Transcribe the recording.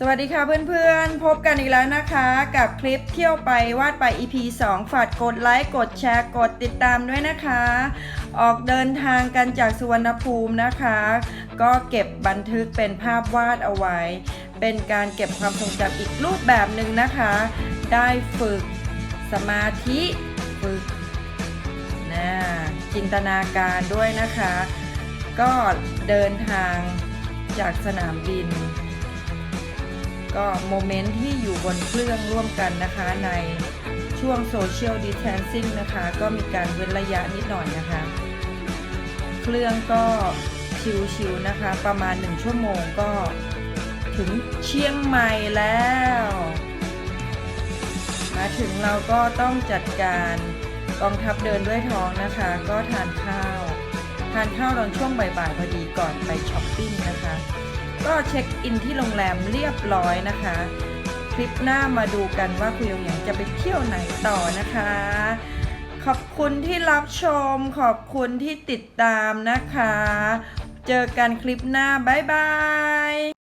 สวัสดีค่ะเพื่อนๆ พบกันอีกแล้วนะคะ กับคลิปเที่ยวไปวาดไป EP 2 ฝากกดไลค์ กดแชร์ กดติดตามด้วยนะคะ ออกเดินทางกันจากสุวรรณภูมินะคะ ก็เก็บบันทึกเป็นภาพวาดเอาไว้ เป็นการเก็บความทรงจำอีกรูปแบบหนึ่งนะคะ ได้ฝึกสมาธิฝึกนะจินตนาการด้วยนะคะ ก็เดินทางจากสนามบิน ก็โมเมนต์ที่อยู่บนเครื่องร่วมกันนะคะในช่วงโซเชียลดิ t แ n นซิ่งนะคะ ก็มีการเว้นระยะนิดหน่อยนะคะ เครื่องก็ชิวๆนะคะ ประมาณ 1 ชั่วโมงก็ถึงเชียงใหม่แล้ว มาถึงเราก็ต้องจัดการกองทัพเดินด้วยท้องนะคะ ก็ทานข้าว ทานข้าวตอนช่วงบ่ายๆพอดีก่อนไปช้อปปิ้งนะคะ ก็เช็คอินที่โรงแรมเรียบร้อยนะคะ คลิปหน้ามาดูกันว่าคุยองหยางจะไปเที่ยวไหนต่อนะคะ ขอบคุณที่รับชม ขอบคุณที่ติดตามนะคะ เจอกันคลิปหน้า บ๊ายบาย